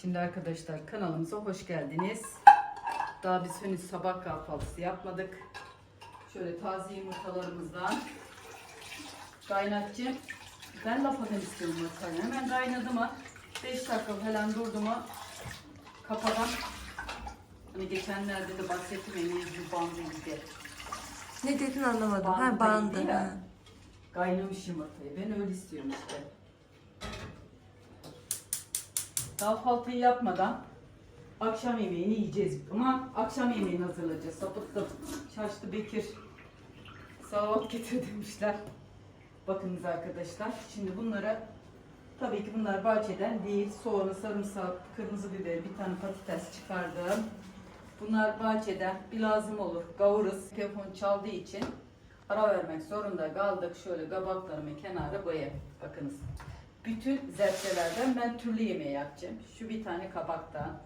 Şimdi arkadaşlar kanalımıza hoş geldiniz. Daha biz henüz sabah kahvaltısı yapmadık. Şöyle taze yumurtalarımızdan. Kaynatacağım. Ben laf atayım istiyorum yumurtayı. Hemen kaynadı mı 5 dakika falan durdu mu kapadan hani geçenlerde de bahsettim ya yüzü bandı gibi. Ne dedin anlamadım. Bandı ha bandı. Ha. Kaynamış yumurtayı. Ben öyle istiyorum işte. Kahvaltıyı yapmadan akşam yemeğini yiyeceğiz. Ama akşam yemeğini hazırlayacağız. Sapıttım. Şaştı Bekir. Salavat getir demişler. Bakınız arkadaşlar. Şimdi bunlara tabii ki bunlar bahçeden değil. Soğanı, sarımsak, kırmızı biber, bir tane patates çıkardım. Bunlar bahçeden bir lazım olur. Gavuruz. Telefon çaldığı için ara vermek zorunda kaldık. Şöyle kabaklarımı kenara koyayım. Bakınız. Bütün zerzelerden ben türlü yemeği yapacağım. Şu bir tane kabaktan.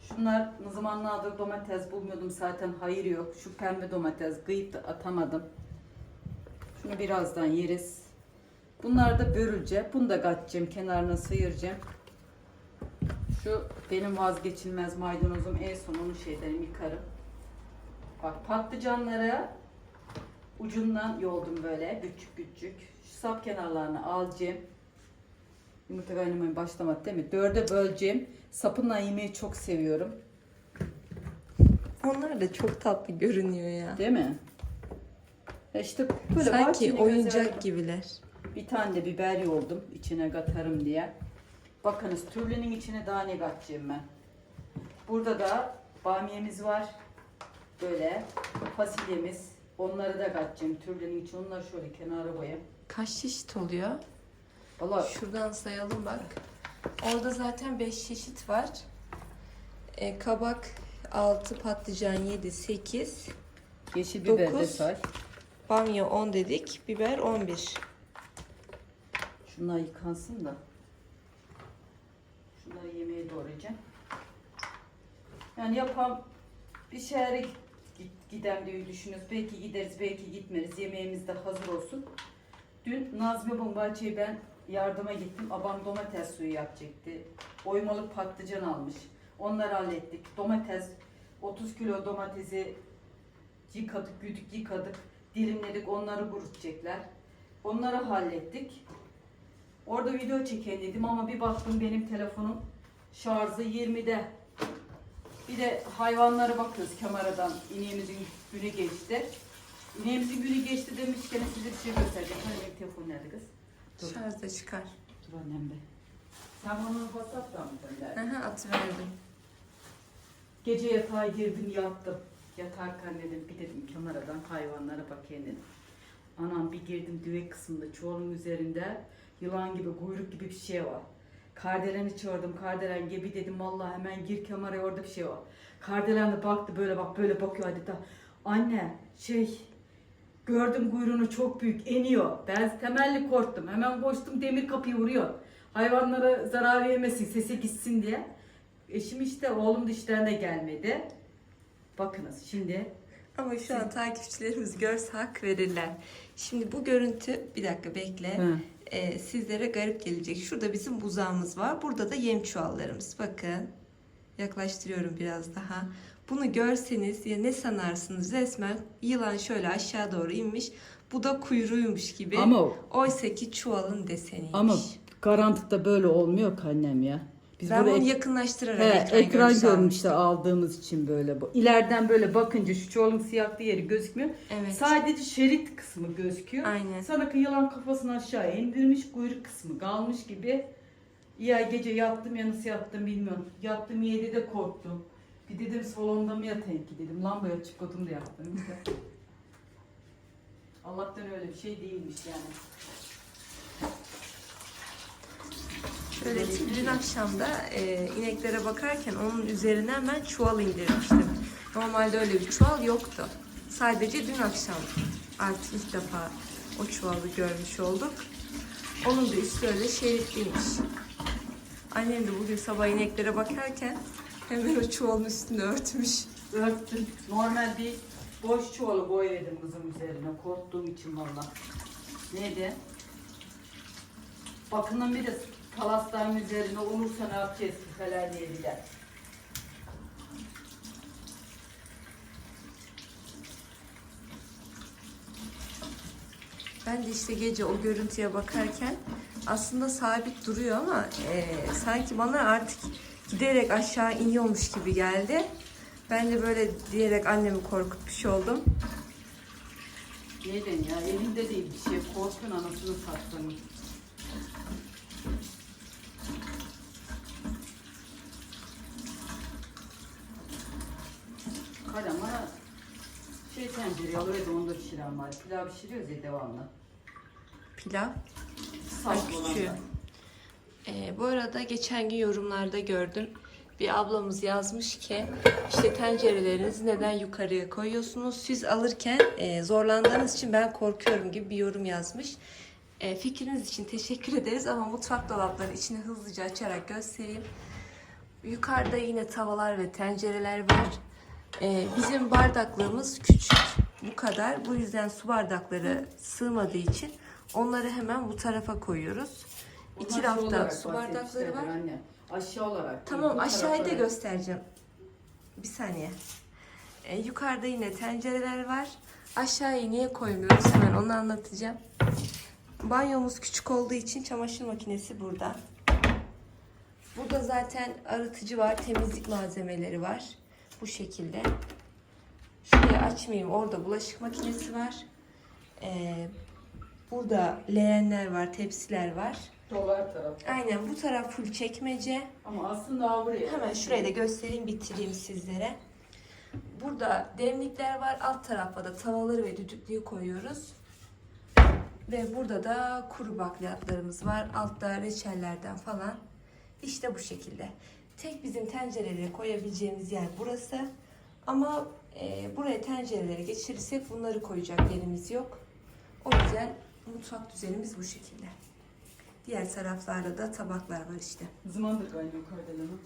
Şunlar ne zamanlardır domates bulmuyordum zaten hayır yok. Şu pembe domates kıyıp da atamadım. Şunu birazdan yeriz. Bunlar da börülce. Bunu da katacağım. Kenarına sıyıracağım. Şu benim vazgeçilmez maydanozum. En son onu şeyden yıkarım. Bak patlıcanlara ucundan yoldum böyle küçük küçük. Sap kenarlarını alacağım. Yumurta kaynamaya başlamadı değil mi? Dörde böleceğim. Sapından yemeyi çok seviyorum. Onlar da çok tatlı görünüyor ya. Değil mi? Ya işte böyle Sanki oyuncak güzel- gibiler. Bir tane de biber yoldum içine katarım diye. Bakınız türlünün içine daha ne katacağım ben. Burada da bamyemiz var. Böyle fasulyemiz. Onları da katacağım türlünün içine. Onları şöyle kenara koyayım. Kaç çeşit oluyor? Valla Şuradan sayalım bak. Orada zaten 5 çeşit var. E, kabak 6, patlıcan 7, 8, yeşil biber de Dokuz. say. bamya 10 dedik, biber 11. Şunlar yıkansın da. Şunları yemeğe doğrayacağım. Yani yapam bir şehre git- git- gidem diye düşünüyoruz. Belki gideriz, belki gitmeriz. Yemeğimiz de hazır olsun. Dün Nazmi Bombacı'ya ben yardıma gittim. Abam domates suyu yapacaktı. Oymalık patlıcan almış. Onları hallettik. Domates, 30 kilo domatesi yıkadık, güdük, yıkadık. Dilimledik, onları kurutacaklar. Onları hallettik. Orada video çekeyim dedim ama bir baktım benim telefonum şarjı 20'de. Bir de hayvanlara bakıyoruz kameradan. İneğimizin günü geçti. İneğimizin günü geçti demişken size bir şey göstereceğim. Hani telefon nerede kız? Dur, Şarjda çıkar. dur annem be. Sen bana WhatsApp'tan mı gönderdin? Aha, atıverdim. Gece yatağa girdim yattım. Yatarken dedim bir dedim kameradan hayvanlara bakayım dedim. Anam bir girdim düve kısmında çuvalın üzerinde yılan gibi kuyruk gibi bir şey var. Kardelen'i çağırdım. Kardelen gibi dedim vallahi hemen gir kameraya orada bir şey var. Kardelen de baktı böyle bak böyle bakıyor adeta. Anne şey gördüm kuyruğunu çok büyük eniyor. Ben temelli korktum. Hemen koştum demir kapıyı vuruyor. Hayvanlara zarar vermesin sesi gitsin diye. Eşim işte oğlum de gelmedi. Bakınız şimdi Ama şu an takipçilerimiz görse hak verirler. Şimdi bu görüntü, bir dakika bekle. Hı. Ee, sizlere garip gelecek. Şurada bizim buzağımız var. Burada da yem çuvallarımız. Bakın. Yaklaştırıyorum biraz daha. Bunu görseniz ya ne sanarsınız? Resmen yılan şöyle aşağı doğru inmiş. Bu da kuyruğuymuş gibi. Ama- Oysa ki çuvalın deseniymiş. ama garantıda böyle olmuyor ki annem ya. Biz ben bunu yakınlaştırarak He, ekran, ekran görmüşte aldığımız için böyle bu. İleriden böyle bakınca şu çuvalın siyahlı yeri gözükmüyor. Evet. Sadece şerit kısmı gözüküyor. Aynen. Sanki yılan kafasını aşağı indirmiş, kuyruk kısmı kalmış gibi. Ya gece yattım ya nasıl yattım bilmiyorum. Yattım 7'de korktum. Bir dedim salonda mı yatayım ki dedim. Lambaya açık yattım. işte. Allah'tan öyle bir şey değilmiş yani. Şöyle dün akşam da e, ineklere bakarken onun üzerinden ben çuval indirmiştim. Normalde öyle bir çuval yoktu. Sadece dün akşam artık ilk defa o çuvalı görmüş olduk. Onun da üstü öyle şeritliymiş. Annem de bugün sabah ineklere bakarken hemen o çuvalın üstünü örtmüş. Örttüm. Normal bir boş çuvalı boyadım kızım üzerine. Korktuğum için valla. Neydi? Bakımdan bir de palasların üzerine olursa ne yapacağız küpeler diye biler. Ben de işte gece o görüntüye bakarken aslında sabit duruyor ama e, sanki bana artık giderek aşağı iniyormuş gibi geldi. Ben de böyle diyerek annemi korkutmuş oldum. Neden ya elinde değil bir şey korkun anasını sattığını. Kalama şey tencereye alır da onu da pişiren var. Pilav pişiriyoruz ya devamlı. Pilav. Saf olanlar. Ee, bu arada geçen gün yorumlarda gördüm. Bir ablamız yazmış ki işte tencerelerinizi neden yukarıya koyuyorsunuz? Siz alırken e, zorlandığınız için ben korkuyorum gibi bir yorum yazmış. E, fikriniz için teşekkür ederiz ama mutfak dolaplarının içini hızlıca açarak göstereyim. Yukarıda yine tavalar ve tencereler var. E, bizim bardaklığımız küçük. Bu kadar. Bu yüzden su bardakları sığmadığı için onları hemen bu tarafa koyuyoruz. İki Onlar rafta olarak su bardakları bahsetmişlerdir var. Anne. Aşağı olarak. Tamam Bu aşağıya da taraflara- göstereceğim. Bir saniye. Ee, yukarıda yine tencereler var. Aşağıya niye koymuyoruz hemen onu anlatacağım. Banyomuz küçük olduğu için çamaşır makinesi burada. Burada zaten arıtıcı var, temizlik malzemeleri var. Bu şekilde. Şurayı açmayayım. Orada bulaşık makinesi var. Ee, burada leğenler var, tepsiler var. Dolar taraf. Aynen bu taraf full çekmece. Ama aslında ha buraya. Hemen şurayı da göstereyim bitireyim sizlere. Burada demlikler var. Alt tarafa da tavaları ve düdüklüyü koyuyoruz. Ve burada da kuru bakliyatlarımız var. Altta reçellerden falan. İşte bu şekilde. Tek bizim tencereleri koyabileceğimiz yer burası. Ama e, buraya tencereleri geçirirsek bunları koyacak yerimiz yok. O yüzden mutfak düzenimiz bu şekilde. Diğer taraflarda da tabaklar var işte. Zımandır kaynıyor kardelanı.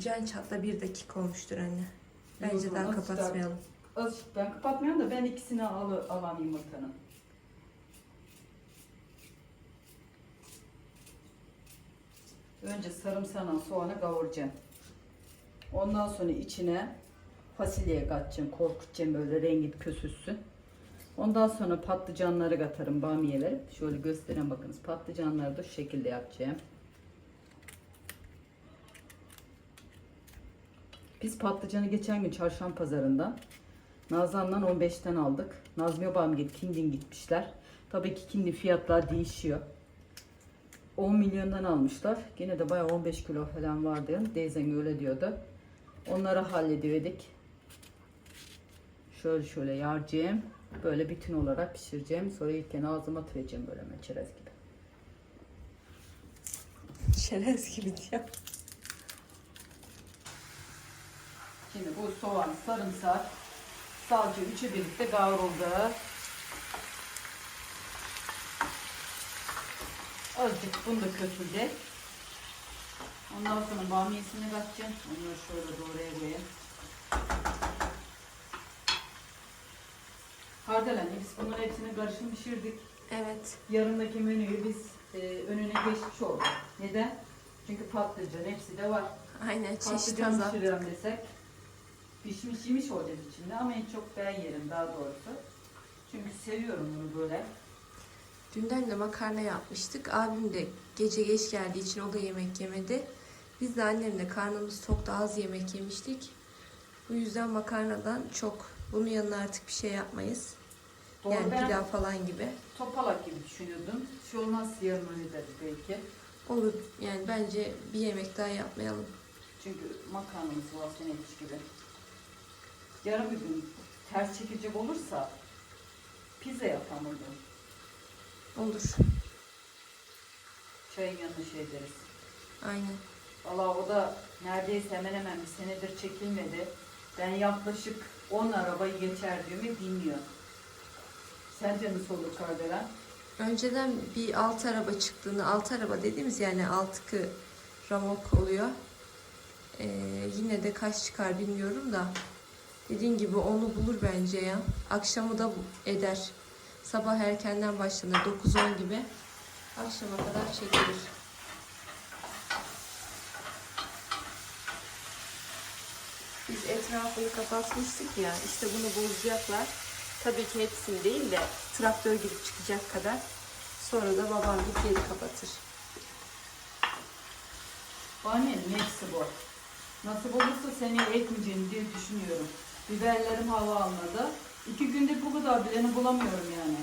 Can çatla bir dakika olmuştur anne. Bence daha azıcık kapatmayalım. Azıcık ben kapatmıyorum da ben ikisini al alayım yumurtanın. Önce sarımsağına soğanı kavuracağım. Ondan sonra içine fasulye katacağım. Korkutacağım böyle rengi kösüssün. Ondan sonra patlıcanları katarım bamiyeleri. Şöyle göstereyim bakınız. Patlıcanları da şu şekilde yapacağım. Biz patlıcanı geçen gün çarşamba pazarından Nazan'dan 15'ten aldık. Nazmi babam git Kindin gitmişler. Tabii ki Kindin fiyatlar değişiyor. 10 milyondan almışlar. Gene de bayağı 15 kilo falan vardı. Yani. Teyzem öyle diyordu. Onları hallediverdik. Şöyle şöyle yaracağım. Böyle bütün olarak pişireceğim. Sonra ilken ağzıma atacağım böyle çerez gibi. Şerez gibi diyor. Şimdi bu soğan, sarımsak, salça üçü birlikte kavruldu. Azıcık fındık kötüldü. Ondan sonra bamyesini katacağım. Onları şöyle doğraya koyayım. Kardelen biz bunların hepsini karışım pişirdik. Evet. Yarındaki menüyü biz e, önüne geçmiş olduk. Neden? Çünkü patlıcan hepsi de var. Aynen çeşit Patlıcan azalt. pişiriyorum desek pişmiş yemiş olacağız içinde ama en çok ben yerim daha doğrusu. Çünkü seviyorum bunu böyle. Dünden de makarna yapmıştık. Abim de gece geç geldiği için o da yemek yemedi. Biz de annemle karnımız tok da az yemek yemiştik. Bu yüzden makarnadan çok. Bunun yanına artık bir şey yapmayız. Doğru yani ben pilav falan gibi. topalak gibi düşünüyordum. Şu olmaz yarın öyle deriz belki. Olur. Yani bence bir yemek daha yapmayalım. Çünkü makarnamız var senemiş gibi. Yarın bir gün ters çekecek olursa pizza gün. Olur. Çayın yanına şey deriz. Aynen. Valla o da neredeyse hemen hemen bir senedir çekilmedi. Ben yaklaşık 10 arabayı geçer diyor ve dinliyor. Sence nasıl olur kardelen? Önceden bir alt araba çıktığını, alt araba dediğimiz yani altkı ramok oluyor. Ee, yine de kaç çıkar bilmiyorum da. Dediğim gibi onu bulur bence ya. Akşamı da eder. Sabah erkenden başlanır 9-10 gibi. Akşama kadar çekilir. Biz etrafını kapatmıştık ya. İşte bunu bozacaklar. Tabii ki hepsini değil de traktör gibi çıkacak kadar. Sonra da babam bir geri kapatır. Bahanenin hepsi bu. Nasıl olursa seneye ekmeyeceğim diye düşünüyorum. Biberlerim hava almadı. İki günde bu kadar bileni bulamıyorum yani.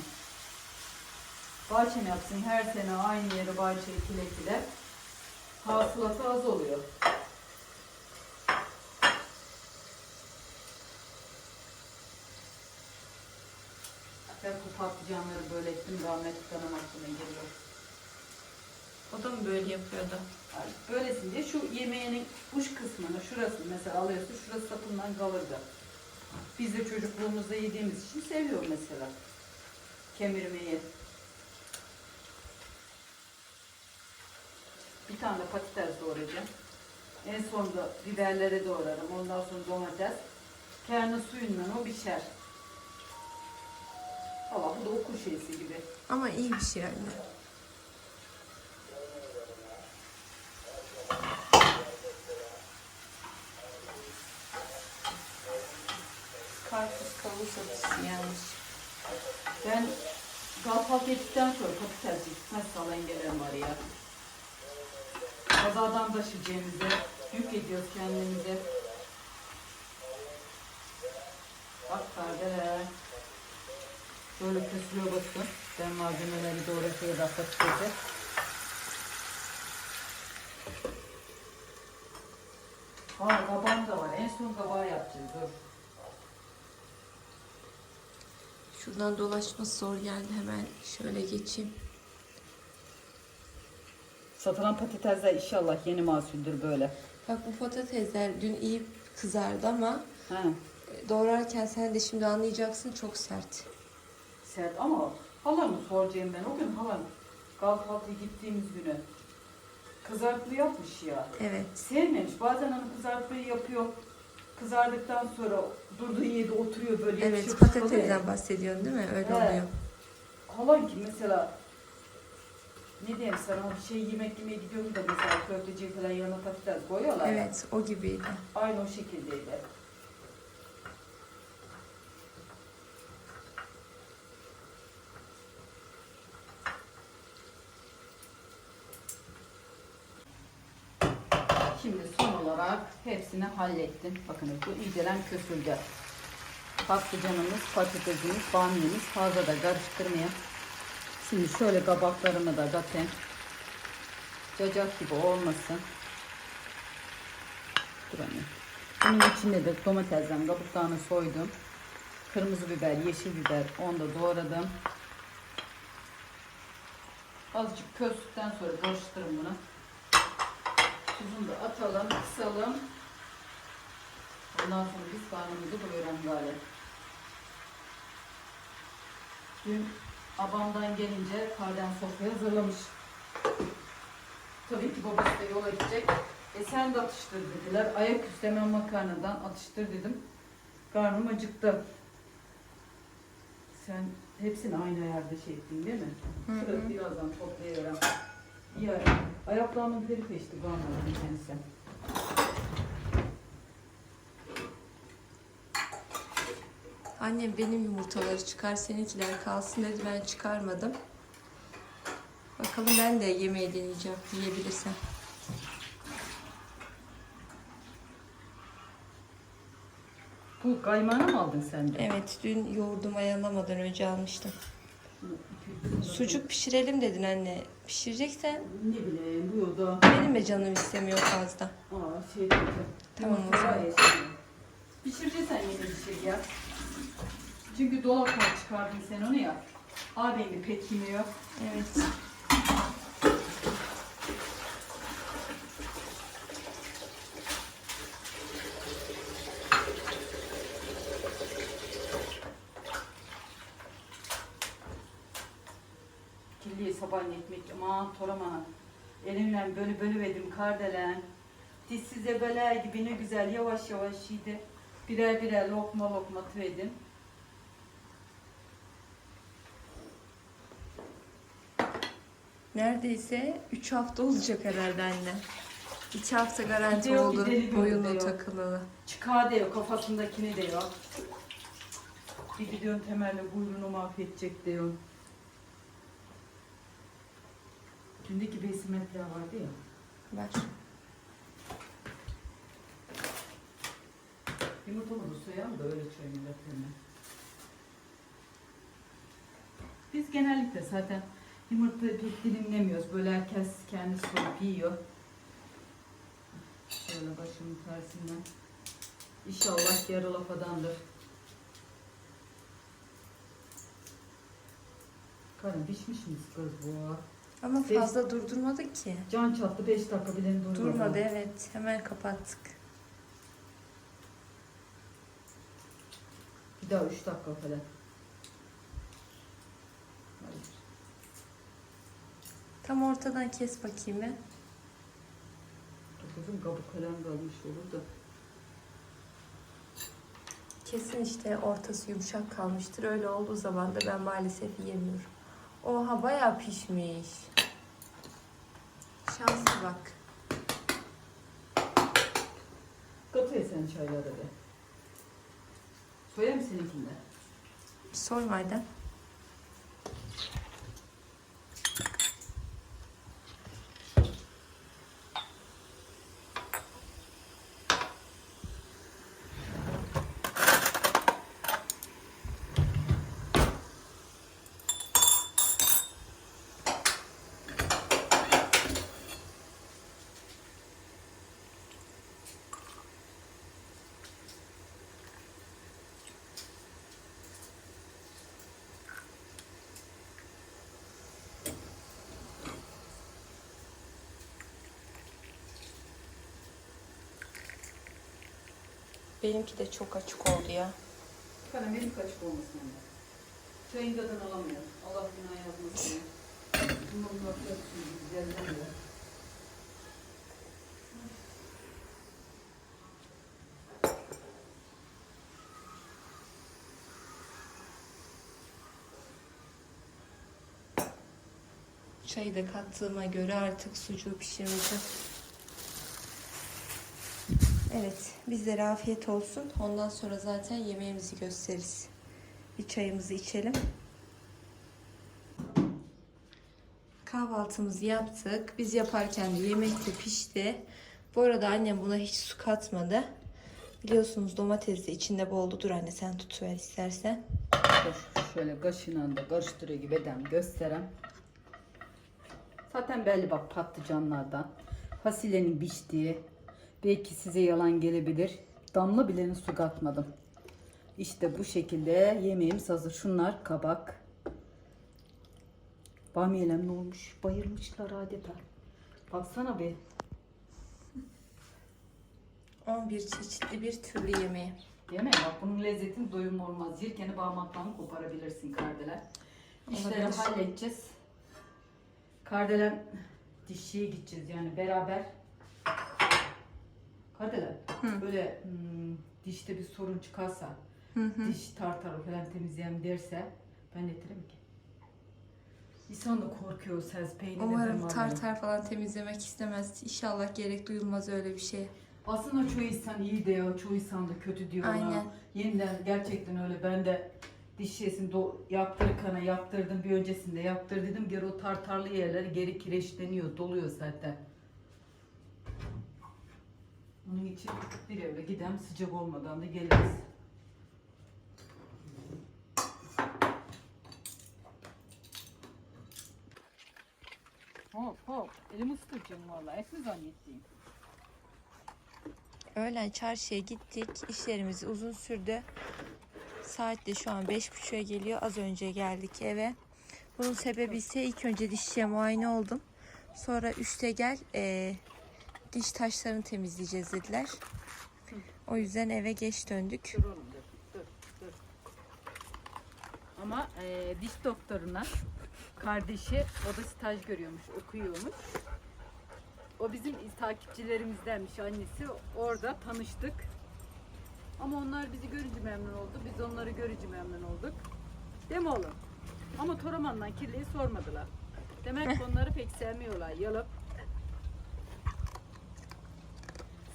Bahçem yapsın her sene aynı yere bahçe ekile ekile. Hasılatı az oluyor. Ben bu patlıcanları böyle ettim rahmetli kanım aklıma geliyor. O da mı böyle yapıyordu? Yani böylesin diye şu yemeğinin uç kısmını şurasını mesela alıyorsun şurası sapından kavurdu. Biz de çocukluğumuzda yediğimiz için seviyorum mesela. Kemirmeyi. Bir tane de patates doğrayacağım. En sonunda biberleri doğrarım. Ondan sonra domates. Kendi suyundan o pişer. Valla bu da okul şeysi gibi. Ama iyi bir şey anne. Karpuz kavun satışı yanlış. Ben kahvaltı ettikten sonra patates gitmez salengelerim var ya. Kazadan taşıyacağımızı yük ediyoruz kendimize. Bak kardeş. Böyle kesiliyor bakın. Ben malzemeleri doğru şöyle da patatesi. Aa kabağım da var. En son kabağı yapacağız. Dur. Şuradan dolaşması zor geldi hemen şöyle geçeyim. Satılan patatesler inşallah yeni mahsuldür böyle. Bak bu patatesler dün iyi kızardı ama Ha. doğrarken sen de şimdi anlayacaksın çok sert. Sert ama halamı soracağım ben. O gün halam kahvaltıya gittiğimiz günü kızartma yapmış ya. Evet. Sevmemiş. Bazen hani kızartmayı yapıyor. Kızardıktan sonra durduğu yerde oturuyor böyle Evet ya. patatesden bahsediyorsun değil mi? Öyle Evet. oluyor. Halam ki mesela ne diyeyim sana bir şey yemek yemeye gidiyorum da mesela köfteci falan yanına patates koyuyorlar. ya. Evet o gibiydi. Aynı o şekildeydi. Şimdi son olarak hepsini hallettim. Bakın bu iyicelen kösüldü. Patlıcanımız, patatesimiz, bamyemiz fazla da karıştırmayayım. Şimdi şöyle kabaklarımı da katayım. Cacak gibi olmasın. Dur anne. Bunun içinde de domatesden kabuklarını soydum. Kırmızı biber, yeşil biber, onu da doğradım. Azıcık közdükten sonra karıştırın bunu. Tuzunu da atalım, kısalım. Ondan sonra biz karnımızı doyuralım galiba. Dün abamdan gelince kardan sofrayı hazırlamış. Tabii ki babası da yola gidecek. E sen de atıştır dediler. Ayaküstü hemen makarnadan atıştır dedim. Karnım acıktı. Sen hepsini aynı ayarda şey ettin değil mi? Şurada birazdan toplayıyorum. İyi. Ayaklarımın biri peşti kalmadı kendisi. Annem benim yumurtaları çıkar seninkiler kalsın dedi ben çıkarmadım. Bakalım ben de yemeği deneyeceğim yiyebilirsem. Bu kaymağını mı aldın sen de? Evet dün yoğurdum ayarlamadan önce almıştım. Sucuk pişirelim dedin anne. Pişireceksen Ne bileyim bu yolda. benim de canım istemiyor fazla. Aa şey. Tamam, o zaman. Pişireceksen yine pişir ya. Çünkü dolaptan çıkardın sen onu ya. Ağabeyi pek yemiyor. Evet. Kirliye sabahleyin ekmek aman toraman. Elimle böyle bölüverdim kardelen. Dişsize bela gibi ne güzel yavaş yavaş yedi. Birer birer lokma lokma tüvedim. Neredeyse 3 hafta olacak herhalde anne. İki hafta garanti oldu. bir deli bir Boyunlu de yok. takılalı. Çıkağı da yok, kafasındakini de yok. Bir gidiyorsun temelli buyruğunu mahvedecek diyor. Dündeki besimetler vardı ya. Ver. Yumurtamı da soyalım da öyle çay milletlerine. Biz genellikle zaten yumurtayı pek dilimlemiyoruz. Böyle herkes kendi soyup yiyor. Şöyle başımın tersinden. İnşallah yarı lafadandır. Karın pişmiş mi kız bu? Ama fazla durdurmadık ki. Can çattı 5 dakika bile durmadı. Durmadı evet. Hemen kapattık. Bir daha 3 dakika falan. Hayır. Tam ortadan kes bakayım ben. Kızım kabuk falan kalmış olur da. Kesin işte ortası yumuşak kalmıştır. Öyle olduğu zaman da ben maalesef yiyemiyorum. Oha bayağı pişmiş. Şanslı bak. Katı sen çayları be. Soyar mı seninkinde? Soymaydan. Benimki de çok açık oldu ya. Karamelim kaçık olmasın ama. Çayın tadını alamıyor. Allah günah yazmasın. Bunun notları güzelden ya. Çayı da kattığıma göre artık sucuğu pişireceğim. Evet, bizlere afiyet olsun. Ondan sonra zaten yemeğimizi gösteririz. Bir çayımızı içelim. Kahvaltımızı yaptık. Biz yaparken de yemek de pişti. Bu arada annem buna hiç su katmadı. Biliyorsunuz domates de içinde boldu. Dur anne sen tutuver istersen. Dur, şöyle kaşığıyla da karıştırıyor gibi edem gösterem. Zaten belli bak patlıcanlardan. Fasulyenin piştiği. Belki size yalan gelebilir. Damla bile su katmadım. İşte bu şekilde yemeğimiz hazır. Şunlar kabak. Bamyelem ne olmuş? Bayılmışlar adeta. Baksana bir. 11 çeşitli bir türlü yemeği. Değil mi? Bak bunun lezzetini doyum olmaz. Yirkeni bağmaktan koparabilirsin kardelen. İşleri halledeceğiz. Kardelen dişçiye gideceğiz yani beraber. Kardelen böyle hmm, dişte bir sorun çıkarsa, diş tartarı falan temizleyen derse ben getiririm ki. İnsan da korkuyor ses peyniri. Umarım tartar falan temizlemek istemez. İnşallah gerek duyulmaz öyle bir şey. Aslında çoğu insan iyi diyor, çoğu insan da kötü diyor. ona. Aynen. Yeniden gerçekten öyle. Ben de diş şişesini do- yaptırırken yaptırdım bir öncesinde yaptırdım. Geri o tartarlı yerler geri kireçleniyor, doluyor zaten. Onun için bir evre gidem sıcak olmadan da geliriz. Hop hop. Elimi ısıtacağım vallahi. Et mi zannettiğim? Öğlen çarşıya gittik. İşlerimiz uzun sürdü. Saat de şu an 5.30'a geliyor. Az önce geldik eve. Bunun sebebi ise ilk önce dişçiye muayene oldum. Sonra üste gel eee, diş taşlarını temizleyeceğiz dediler. O yüzden eve geç döndük. Dur oğlum dur, dur. Ama e, diş doktoruna kardeşi o da staj görüyormuş, okuyormuş. O bizim takipçilerimizdenmiş annesi. Orada tanıştık. Ama onlar bizi görünce memnun oldu. Biz onları görünce memnun olduk. Değil mi oğlum? Ama Toraman'dan kirliyi sormadılar. Demek onları pek sevmiyorlar. Yalıp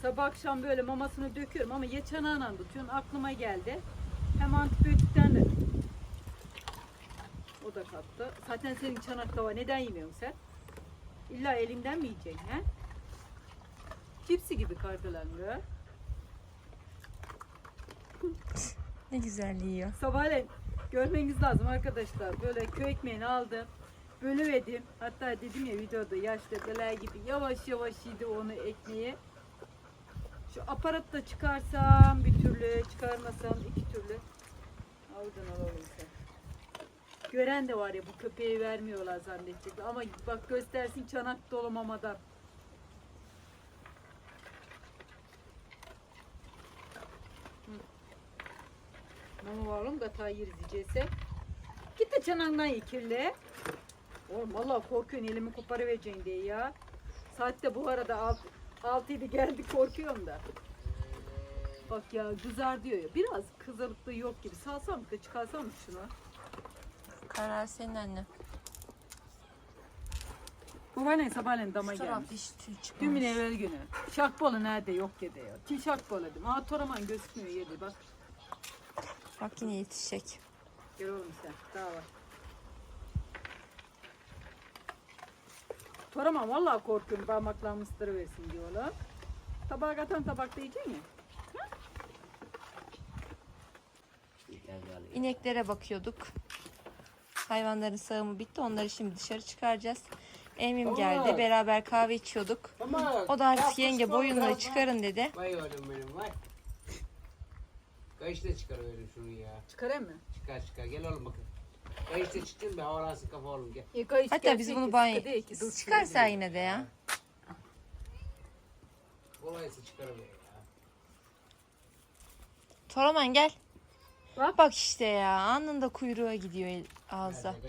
Sabah akşam böyle mamasını döküyorum ama ya çanağına tutuyorsun aklıma geldi. Hem antibiyotikten de o da kattı. Zaten senin çanakta var. Neden yemiyorsun sen? İlla elinden mi yiyeceksin he? Cipsi gibi kargalanıyor. Ne güzel yiyor. Sabahleyin görmeniz lazım arkadaşlar. Böyle köy ekmeğini aldım. Bölüverdim. Hatta dedim ya videoda yaşlı beler gibi yavaş yavaş yedi onu ekmeği. Şu aparatı da çıkarsam bir türlü, çıkarmasam iki türlü. Avucuna alalım sen. Gören de var ya bu köpeği vermiyorlar zannedecekler. Ama bak göstersin çanak dolu mamadan. Mama var oğlum gata yeriz yiyecekse. Git de çanağından ye kirli. Oğlum valla korkuyorsun elimi koparıvereceksin diye ya. Saatte bu arada alt, 6-7 geldi korkuyorum da. Bak ya kızar diyor ya. Biraz kızarık da yok gibi. Salsam da çıkarsam mı şunu? Karar senin anne. Babaanne sabahleyin dama Şu gelmiş. hiç tüy çıkmamış. Dün evvel günü. Şakbalı nerede yok dedi ya. Ki şakbalı dedim. Aa toraman gözükmüyor yedi bak. Bak yine yetişecek. Gel oğlum sen. Daha var. Toraman vallahi korkuyorum parmaklarımı ısırıversin diyorlar. Tabağa katan tabakta yiyeceksin ya. İneklere bakıyorduk. Hayvanların sağımı bitti. Onları şimdi dışarı çıkaracağız. Emim geldi. Beraber kahve içiyorduk. Ama O da artık yapmış yenge boyunları çıkarın dedi. Vay oğlum benim vay. Kayışta çıkarıverim şunu ya. Çıkarayım mı? Çıkar çıkar gel oğlum bakın. Kayışta çıktın be havalansın kafa oğlum gel. Yıkayış Hatta biz bunu banyo Değil ki, dur çıkarsa yine de ya. Kolaysa çıkarıver ya. Toraman gel. Bak. Bak işte ya anında kuyruğa gidiyor el-. Nerede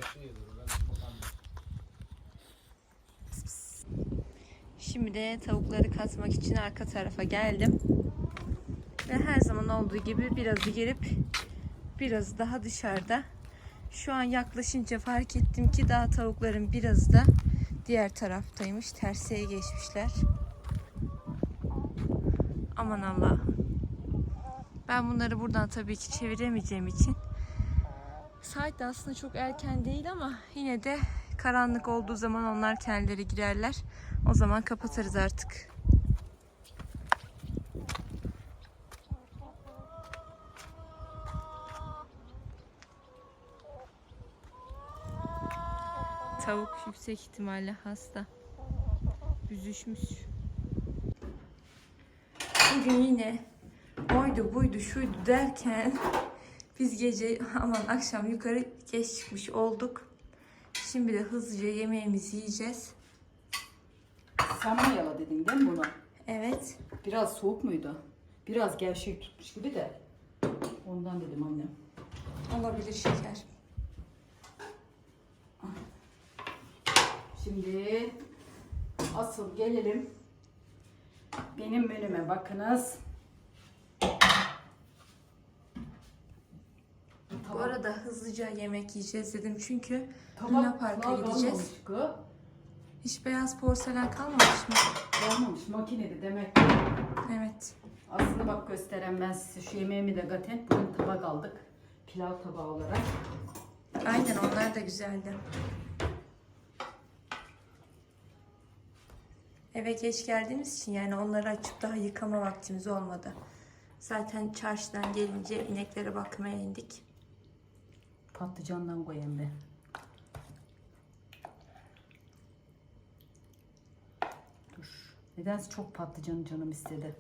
bakalım. Şimdi de tavukları kasmak için arka tarafa geldim. Ve her zaman olduğu gibi birazı girip biraz daha dışarıda. Şu an yaklaşınca fark ettim ki daha tavukların biraz da diğer taraftaymış. Tersiye geçmişler. Aman Allah. Ben bunları buradan tabii ki çeviremeyeceğim için. Saat de aslında çok erken değil ama yine de karanlık olduğu zaman onlar kendileri girerler. O zaman kapatırız artık. Tavuk yüksek ihtimalle hasta. Büzüşmüş. Bugün yine oydu buydu şuydu derken biz gece aman akşam yukarı geç çıkmış olduk. Şimdi de hızlıca yemeğimizi yiyeceğiz. Sen mayala dedin değil mi bunu? Evet. Biraz soğuk muydu? Biraz gevşek tutmuş gibi de. Ondan dedim annem. Olabilir şeker. Şimdi asıl gelelim benim menüme bakınız. Bu arada hızlıca yemek yiyeceğiz dedim çünkü Tabak Luna Park'a gideceğiz. kalmamış kız. Hiç beyaz porselen kalmamış mı? Kalmamış makinede demek ki. Evet. Aslında bak gösteren ben size şu yemeğimi de gaten bugün tabak aldık. Pilav tabağı olarak. Aynen onlar da güzeldi. Eve geç geldiğimiz için yani onları açıp daha yıkama vaktimiz olmadı. Zaten çarşıdan gelince ineklere bakmaya indik. Patlıcandan koyayım be. Dur. Nedense çok patlıcanı canım istedi.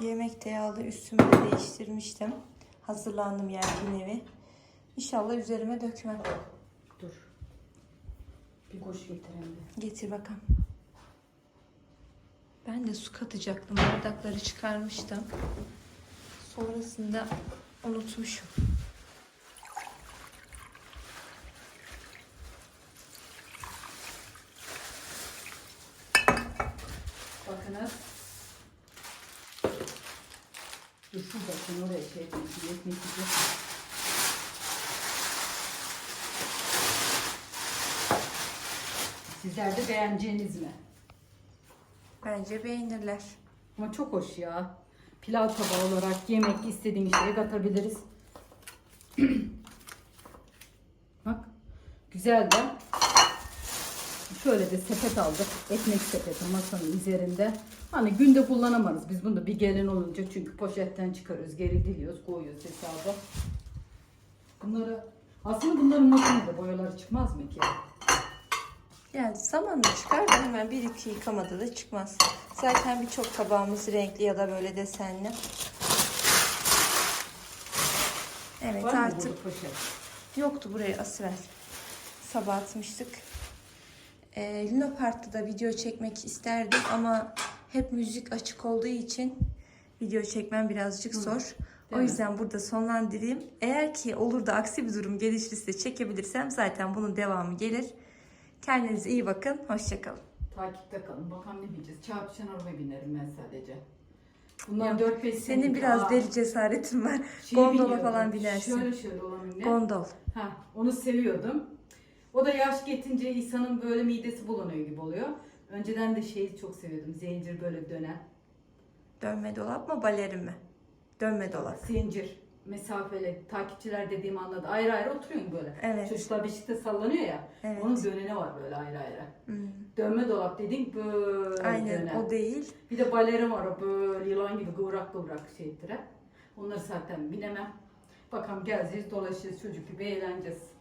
Yemek de yağlı üstümü de değiştirmiştim. Hazırlandım yani bir nevi. İnşallah üzerime dökmem. Bir koş getireyim de. Getir bakalım. Ben de su katacaktım. Bardakları çıkarmıştım. Sonrasında unutmuşum. Bakınız. Dur şurada sen oraya şey etmek etmek Sizler de beğeneceğiniz mi? Bence beğenirler. Ama çok hoş ya. Pilav tabağı olarak yemek istediğin şeye katabiliriz. Bak. Güzel de. Şöyle de sepet aldık. Ekmek sepeti masanın üzerinde. Hani günde kullanamayız. Biz bunu da bir gelin olunca çünkü poşetten çıkarıyoruz. Geri diliyoruz. Koyuyoruz hesaba. Bunları aslında bunların makinede boyaları çıkmaz mı ki? Yani zamanla çıkar da hemen bir iki yıkamada da çıkmaz. Zaten birçok tabağımız renkli ya da böyle desenli. Evet Var artık yoktu buraya asıver. Sabah atmıştık. Ee, Luna Park'ta da video çekmek isterdim ama hep müzik açık olduğu için video çekmem birazcık zor. O mi? yüzden burada sonlandırayım. Eğer ki olur da aksi bir durum gelişirse çekebilirsem zaten bunun devamı gelir. Kendinize iyi bakın. Hoşçakalın. Takipte kalın. Bakalım ne bileceğiz. Çarpışan arabaya binerim ben sadece. Bunlar Yok, 4-5 Senin biraz deli cesaretin var. Şeyi Gondola biliyordum. falan binersin. Şöyle şöyle olan ne? Gondol. ha, onu seviyordum. O da yaş geçince insanın böyle midesi bulanıyor gibi oluyor. Önceden de şeyi çok seviyordum. Zincir böyle dönen. Dönme dolap mı balerin mi? Dönme dolap. Zincir. Mesafeli. Takipçiler dediğim anladı. Ayrı ayrı oturuyorsun böyle. Evet. Çocuklar beşikte sallanıyor ya. Evet. Onun döneni var böyle ayrı ayrı. Hmm. Dönme dolap dediğin böyle Aynen dönen. o değil. Bir de balerin var böyle yılan gibi kıvrak kıvrak şey ettire. Onları zaten binemem. Bakalım gezeceğiz, dolaşacağız, çocuk gibi eğleneceğiz.